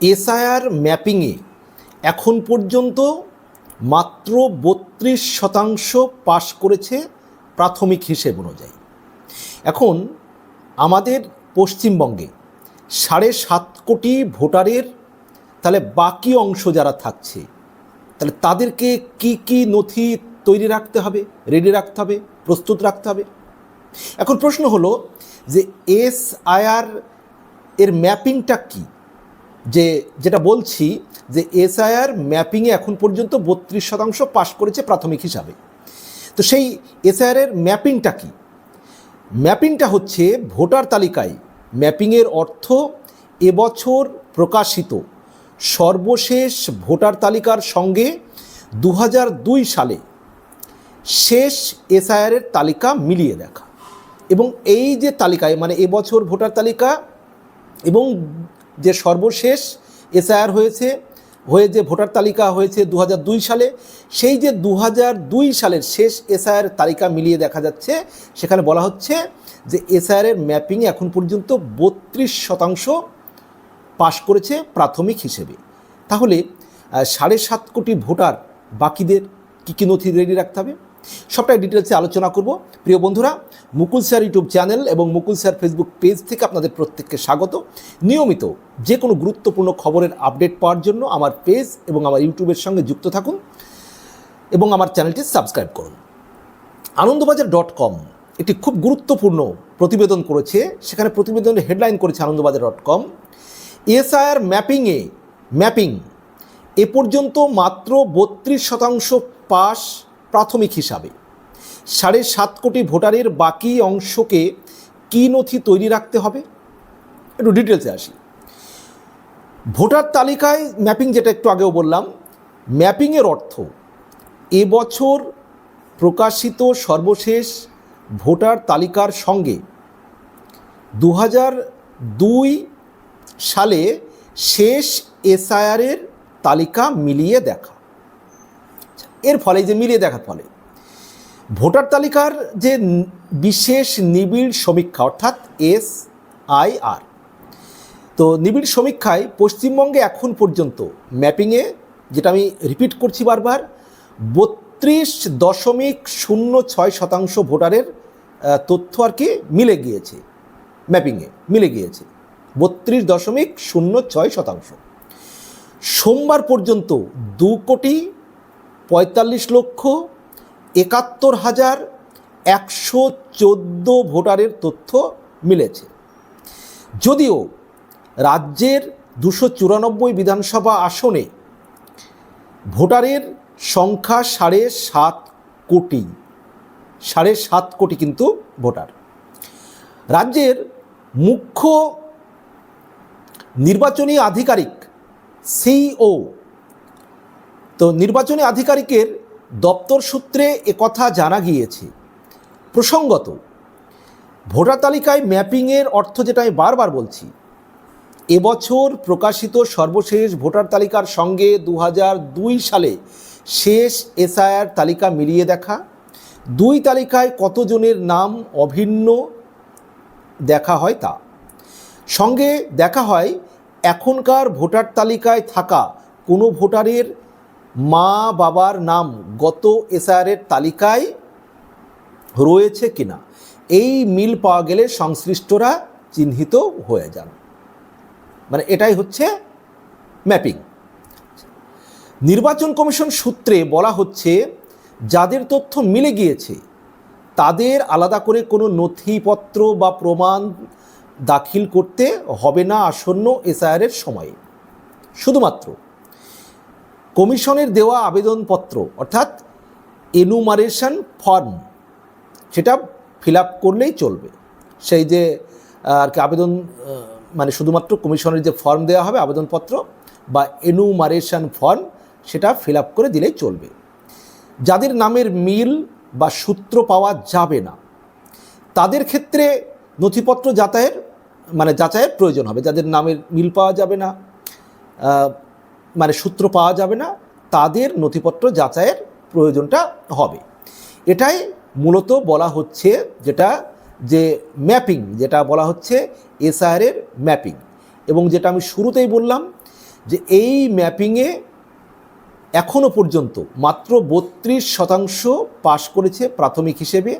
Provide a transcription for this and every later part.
SIR ম্যাপিংয়ে এখন পর্যন্ত মাত্র বত্রিশ শতাংশ পাশ করেছে প্রাথমিক হিসেব অনুযায়ী। এখন আমাদের পশ্চিমবঙ্গে সাড়ে সাত কোটি ভোটারের তাহলে বাকি অংশ যারা থাকছে, তাহলে তাদেরকে কি কি নথি তৈরি রাখতে হবে রেডি রাখতে হবে, প্রস্তুত রাখতে হবে? এখন প্রশ্ন হলো যে এসআইআর এর ম্যাপিংটা কি? যে যেটা বলছি যে এসআইআর ম্যাপিংয়ে এখন পর্যন্ত বত্রিশ শতাংশ পাশ করেছে প্রাথমিক হিসাবে। তো সেই এসআইআর এর ম্যাপিংটা কি? ম্যাপিংটা হচ্ছে ভোটার তালিকায় ম্যাপিংয়ের অর্থ এবছর প্রকাশিত সর্বশেষ ভোটার তালিকার সঙ্গে দু হাজার দুই সালে শেষ এসআইআরের তালিকা মিলিয়ে দেখা। এবং এই যে তালিকায় মানে এবছর ভোটার তালিকা এবং যে সর্বশেষ এসআইআর হয়েছে, হয়ে যে ভোটার তালিকা হয়েছে দু হাজার দুই সালে, সেই যে দু হাজার দুই সালের শেষ এসআইআর তালিকা মিলিয়ে দেখা যাচ্ছে, সেখানে বলা হচ্ছে যে এসআইআরের ম্যাপিং এখন পর্যন্ত বত্রিশ শতাংশ পাশ করেছে প্রাথমিক হিসেবে। তাহলে সাড়ে সাত কোটি ভোটার বাকিদের কী কী নথি রেডি রাখতে হবে? সবটাই ডিটেলসে আলোচনা করব। প্রিয় বন্ধুরা, মুকুল স্যার ইউটিউব চ্যানেল এবং মুকুল স্যার ফেসবুক পেজ থেকে আপনাদের প্রত্যেককে স্বাগত। নিয়মিত যে কোনো গুরুত্বপূর্ণ খবরের আপডেট পাওয়ার জন্য আমার পেজ এবং আমার ইউটিউবের সঙ্গে যুক্ত থাকুন এবং আমার চ্যানেলটি সাবস্ক্রাইব করুন। আনন্দবাজার ডট কম একটি খুব গুরুত্বপূর্ণ প্রতিবেদন করেছে। সেখানে প্রতিবেদনের হেডলাইন করেছে আনন্দবাজার ডট কম। এসআইআর ম্যাপিংয়ে ম্যাপিং এ পর্যন্ত মাত্র বত্রিশ শতাংশ পাস প্রাথমিক হিসাবে। সাড়ে সাত কোটি ভোটারের বাকি অংশকে কী নথি তৈরি রাখতে হবে? একটু ডিটেলসে আসি। ভোটার তালিকায় ম্যাপিং যেটা একটু আগেও বললাম ম্যাপিংয়ের অর্থ এবছর প্রকাশিত সর্বশেষ ভোটার তালিকার সঙ্গে দু দুই সালে শেষ এসআইআরের তালিকা মিলিয়ে দেখা। এর ফলে যে মিলিয়ে দেখার ফলে, ভোটার তালিকার যে বিশেষ নিবিড় সমীক্ষা, অর্থাৎ এস আই আর তো নিবিড় সমীক্ষায় পশ্চিমবঙ্গে এখন পর্যন্ত ম্যাপিংয়ে, যেটা আমি রিপিট করছি বারবার, বত্রিশ দশমিক শূন্য ছয় শতাংশ ভোটারের তথ্য আর কি মিলে গিয়েছে, ম্যাপিংয়ে মিলে গিয়েছে, বত্রিশ দশমিক শূন্য ছয় শতাংশ। সোমবার পর্যন্ত দু কোটি পঁয়তাল্লিশ লক্ষ একাত্তর হাজার একশো চোদ্দ ভোটারের তথ্য মিলেছে। যদিও রাজ্যের দুশো চুরানব্বই বিধানসভা আসনে ভোটারের সংখ্যা সাড়ে সাত কোটি, সাড়ে সাত কোটি কিন্তু ভোটার। রাজ্যের মুখ্য নির্বাচনী আধিকারিক সিও তো নির্বাচনী আধিকারিকের দপ্তর সূত্রে একথা জানা গিয়েছে। প্রসঙ্গত, ভোটার তালিকায় ম্যাপিংয়ের অর্থ যেটা আমি বারবার বলছি এবছর প্রকাশিত সর্বশেষ ভোটার তালিকার সঙ্গে দু সালে শেষ এসআইআর তালিকা মিলিয়ে দেখা, দুই তালিকায় কতজনের নাম অভিন্ন দেখা হয় তা। সঙ্গে দেখা হয়, এখনকার ভোটার তালিকায় থাকা কোনো ভোটারের মা বাবার নাম গত এসআইআরের তালিকায় রয়েছে কিনা? এই মিল পাওয়া গেলে সংশ্লিষ্টরা চিহ্নিত হয়ে যান। মানে এটাই হচ্ছে ম্যাপিং। নির্বাচন কমিশন সূত্রে বলা হচ্ছে, যাদের তথ্য মিলে গিয়েছে, তাদের আলাদা করে কোনো নথিপত্র বা প্রমাণ দাখিল করতে হবে না আসন্ন এসআইআরের সময়ে। শুধুমাত্র কমিশনের দেওয়া আবেদনপত্র, অর্থাৎ এনুমারেশন ফর্ম সেটা ফিল করলেই চলবে। সেই যে আর কি আবেদন মানে শুধুমাত্র কমিশনের যে ফর্ম দেওয়া হবে, আবেদনপত্র বা এনুমারেশন ফর্ম সেটা ফিল করে দিলেই চলবে। যাদের নামের মিল বা সূত্র পাওয়া যাবে না, তাদের ক্ষেত্রে নথিপত্র যাতায়ের মানে যাচাইয়ের প্রয়োজন হবে। যাদের নামের মিল পাওয়া যাবে না মানে সূত্র পাওয়া যাবে না, তাদের নথিপত্র যাচাইয়ের প্রয়োজনটা হবে। এটাই মূলত বলা হচ্ছে যেটা, যে ম্যাপিং, যেটা বলা হচ্ছে এসআইআরের ম্যাপিং। এবং যেটা আমি শুরুতেই বললাম, যে এই ম্যাপিংয়ে এখনও পর্যন্ত মাত্র বত্রিশ শতাংশ পাশ করেছে প্রাথমিক হিসেবে,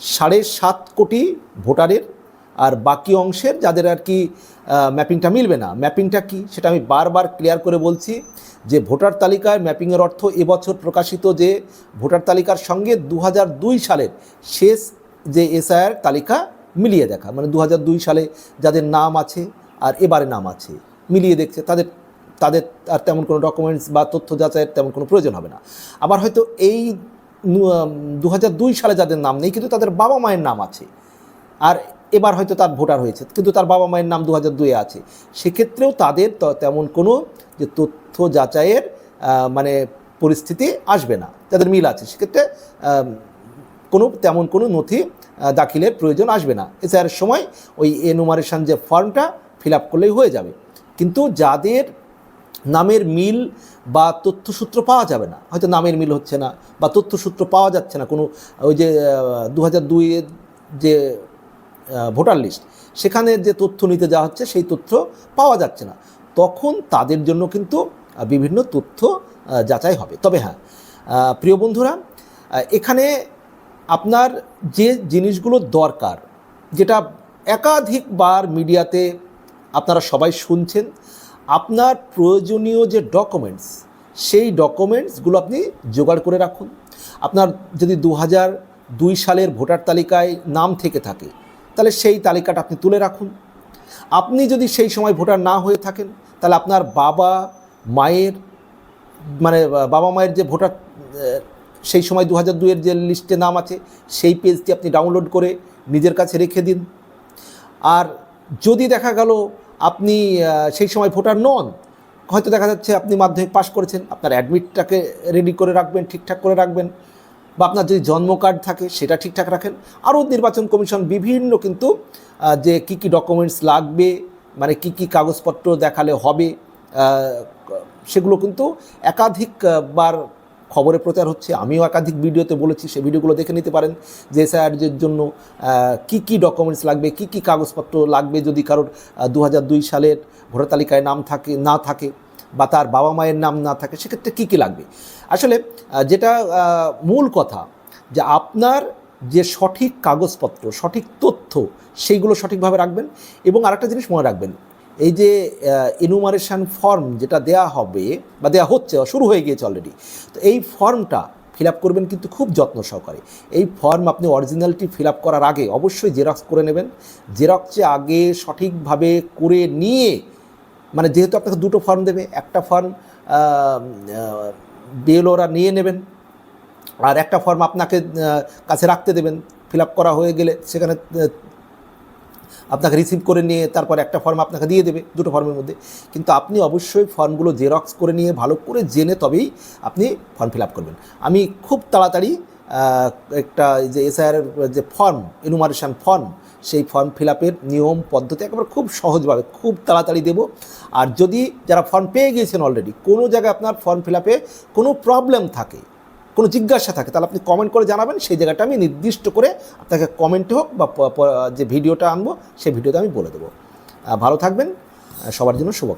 সাড়ে সাত কোটি ভোটারের আর বাকি অংশের যাদের আর কি ম্যাপিংটা মিলবে না। ম্যাপিংটা কি? সেটা আমি বারবার ক্লিয়ার করে বলছি যে ভোটার তালিকায় ম্যাপিংয়ের অর্থ এবছর প্রকাশিত যে ভোটার তালিকার সঙ্গে দু সালের শেষ যে এসআইআর তালিকা মিলিয়ে দেখা। মানে দু হাজার দুই সালে যাদের নাম আছে আর এবারে নাম আছে, মিলিয়ে দেখছে। তাদের তাদের আর তেমন কোনো ডকুমেন্টস বা তথ্য যাচাইয়ের তেমন কোনো প্রয়োজন হবে না। আবার হয়তো এই দু সালে যাদের নাম নেই, কিন্তু তাদের বাবা মায়ের নাম আছে। আর এবার হয়তো তার ভোটার হয়েছে, কিন্তু তার বাবা মায়ের নাম দু হাজার দুয়ে আছে। সেক্ষেত্রেও তাদের তেমন কোনো যে তথ্য যাচাইয়ের মানে পরিস্থিতি আসবে না যাদের মিল আছে। সেক্ষেত্রে কোনো, তেমন কোনো নথি দাখিলের প্রয়োজন আসবে না। এছাড়ার সময় ওই এনুমারেশন যে ফর্মটা ফিল আপ করলেই হয়ে যাবে। কিন্তু যাদের নামের মিল বা তথ্যসূত্র পাওয়া যাবে না, হয়তো নামের মিল হচ্ছে না বা তথ্যসূত্র পাওয়া যাচ্ছে না, কোনো, ওই যে দু হাজার দুইয়ের যে ভোটার লিস্ট। সেখানে যে তথ্য নিতে যাওয়া হচ্ছে, সেই তথ্য পাওয়া যাচ্ছে না। তখন তাদের জন্য কিন্তু বিভিন্ন তথ্য যাচাই হবে। তবে হ্যাঁ প্রিয় বন্ধুরা এখানে আপনার যে জিনিসগুলো দরকার, যেটা একাধিকবার মিডিয়াতে আপনারা সবাই শুনছেন, আপনার প্রয়োজনীয় যে ডকুমেন্টস সেই ডকুমেন্টসগুলো আপনি জোগাড় করে রাখুন। আপনার যদি দু দুই সালের ভোটার তালিকায় নাম থেকে থাকে তাহলে সেই তালিকাটা আপনি তুলে রাখুন। আপনি যদি সেই সময় ভোটার না হয়ে থাকেন, তাহলে আপনার বাবা, মায়ের মানে বাবা মায়ের যে ভোটার সেই সময় দু হাজার দুইয়ের যে লিস্টে নাম আছে, সেই পেজটি আপনি ডাউনলোড করে নিজের কাছে রেখে দিন। আর যদি দেখা গেল আপনি সেই সময় ভোটার নন, হয়তো দেখা যাচ্ছে আপনি মাধ্যমিক পাশ করেছেন, আপনার অ্যাডমিটটাকে রেডি করে রাখবেন, ঠিকঠাক করে রাখবেন। বা আপনার যদি জন্ম কার্ড থাকে সেটা ঠিকঠাক রাখেন। আরও নির্বাচন কমিশন বিভিন্ন কিন্তু যে কি কি ডকুমেন্টস লাগবে মানে কি কি কাগজপত্র দেখালে হবে সেগুলো কিন্তু একাধিক আহ, বার খবরে প্রচার হচ্ছে। আমিও একাধিক ভিডিওতে বলেছি সেই ভিডিওগুলো দেখে নিতে পারেন। যে এসআইআরের জন্য কি কি ডকুমেন্টস লাগবে কি কি কাগজপত্র লাগবে যদি কারোর দু সালের ভোটার তালিকায় নাম থাকে না থাকে বা তার বাবা মায়ের নাম না থাকে, সেক্ষেত্রে কী কী লাগবে? আসলে যেটা মূল কথা যে আপনার যে সঠিক কাগজপত্র, সঠিক তথ্য, সেইগুলো সঠিকভাবে রাখবেন এবং আরেকটা জিনিস মনে রাখবেন, এই যে ইনুমারেশন ফর্ম যেটা দেয়া হবে বা দেয়া হচ্ছে শুরু হয়ে গিয়েছে অলরেডি তো এই ফর্মটা ফিল আপ করবেন কিন্তু খুব যত্ন সহকারে। এই ফর্ম আপনি অরিজিনালটি ফিল আপ করার আগে অবশ্যই জেরক্স করে নেবেন। জেরক্সে আগে সঠিকভাবে করে নিয়ে মানে যেহেতু আপনাকে দুটো ফর্ম দেবে, একটা ফর্ম বিএলওরা নিয়ে নেবেন, আর একটা ফর্ম আপনাকে কাছে রাখতে দেবেন, ফিল আপ করা হয়ে গেলে সেখানে আপনাকে রিসিভ করে নিয়ে তারপর একটা ফর্ম আপনাকে দিয়ে দেবে দুটো ফর্মের মধ্যে। কিন্তু আপনি অবশ্যই ফর্মগুলো জেরক্স করে নিয়ে, ভালো করে জেনে তবেই আপনি ফর্ম ফিল আপ করবেন। আমি খুব তাড়াতাড়ি একটা যে এসআইআর যে ফর্ম ইনুমারেশন ফর্ম সেই ফর্ম ফিল আপের নিয়ম, পদ্ধতি একেবারে খুব সহজভাবে, খুব তাড়াতাড়ি দেব। আর যদি যারা ফর্ম পেয়ে গিয়েছেন অলরেডি কোনো জায়গায় আপনার ফর্ম ফিল আপে কোনো প্রবলেম থাকে, কোনো জিজ্ঞাসা থাকে, তাহলে আপনি কমেন্ট করে জানাবেন। সেই জায়গাটা আমি নির্দিষ্ট করে আপনাকে কমেন্টে হোক বা যে ভিডিওটা আনব, সেই ভিডিওতে আমি বলে দেবো। ভালো থাকবেন সবার জন্য শুভকামনা।